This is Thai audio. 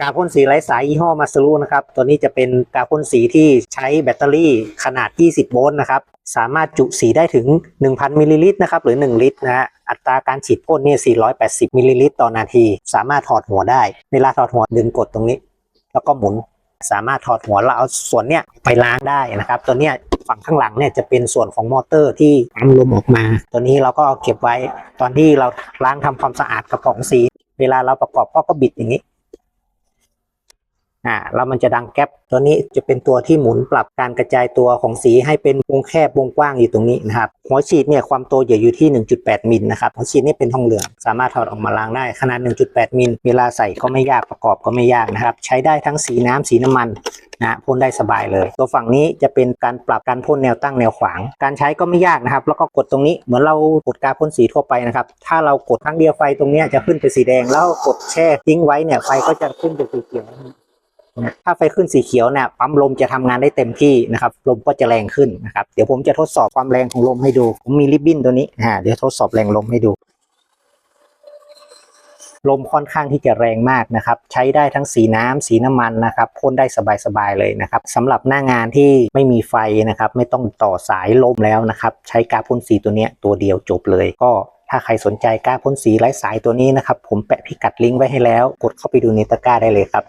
กาพ่นสีไร้สายยี่ห้อมาสรูนะครับ ตัวนี้จะเป็นกาพ่นสีที่ใช้แบตเตอรี่ขนาด 20 โวลต์นะครับ สามารถจุสีได้ถึง 1,000 มิลลิลิตรนะครับ หรือ 1 ลิตรนะฮะ อัตราการฉีดพ่นเนี่ย 480 มิลลิลิตรต่อนาที สามารถถอดหัวได้ เวลาถอดหัวดึงกดตรงนี้ แล้วก็หมุน สามารถถอดหัวแล้วเอาส่วนเนี้ยไปล้างได้นะครับ ตัวเนี้ยฝั่งข้างหลังเนี่ยจะเป็นส่วนของมอเตอร์ที่ปั๊มลมออกมา ตัวนี้เราก็เอาเก็บไว้ ตอนที่เราล้างทำความสะอาดกระป๋องสี เวลาเราประกอบก็ก็บิดอย่างนี้ อ่าแล้วมันจะดังแก๊ปตัวนี้จะเป็นตัวที่หมุนปรับการกระจายตัวของสีให้เป็นวงแคบวงกว้างอยู่ตรงนี้นะครับหัวฉีดเนี่ยความโตใหญ่อยู่ที่ 1.8 มิลนะครับหัวฉีดนี่เป็นทองเหลืองสามารถถอดออกมาล้างได้ขนาด 1.8 มิลเวลาใส่ก็ไม่ยากประกอบก็ไม่ยากนะครับ ใช้ได้ทั้งสีน้ำสีน้ำมันนะพ่นได้สบายเลย ตัวฝั่งนี้จะเป็นการปรับการพ่นแนวตั้งแนวขวาง การใช้ก็ไม่ยากนะครับ แล้วก็กดตรงนี้เหมือนเรากดกาพ่นสีทั่วไปนะครับ ถ้าเรากดครั้งเดียวไฟตรงนี้จะขึ้นเป็นสีแดงแล้วกดแช่ทิ้งไว้เนี่ยไฟก็จะขึ้นเป็นสีเขียว ถ้าไฟขึ้นสีเขียวเนี่ยปั๊มลมจะทำงานได้เต็มที่นะครับลมก็จะแรงขึ้นนะครับเดี๋ยวผมจะทดสอบความแรงของลมให้ดู ผมมีริบบิ้นตัวนี้อ่าเดี๋ยวทดสอบแรงลมให้ดู ลมค่อนข้างที่จะแรงมากนะครับ ใช้ได้ทั้งสีน้ำสีน้ำมันนะครับพ่นได้สบายๆเลยนะครับสำหรับหน้างานที่ไม่มีไฟนะครับ ไม่ต้องต่อสายลมแล้วนะครับ ใช้กาพ่นสีตัวเนี้ยตัวเดียวจบเลยก็ถ้าใครสนใจกาพ่นสีไร้สายตัวนี้นะครับ ผมแปะพิกัดลิงก์ไว้ให้แล้ว กดเข้าไปดูในตะกร้าได้เลยครับ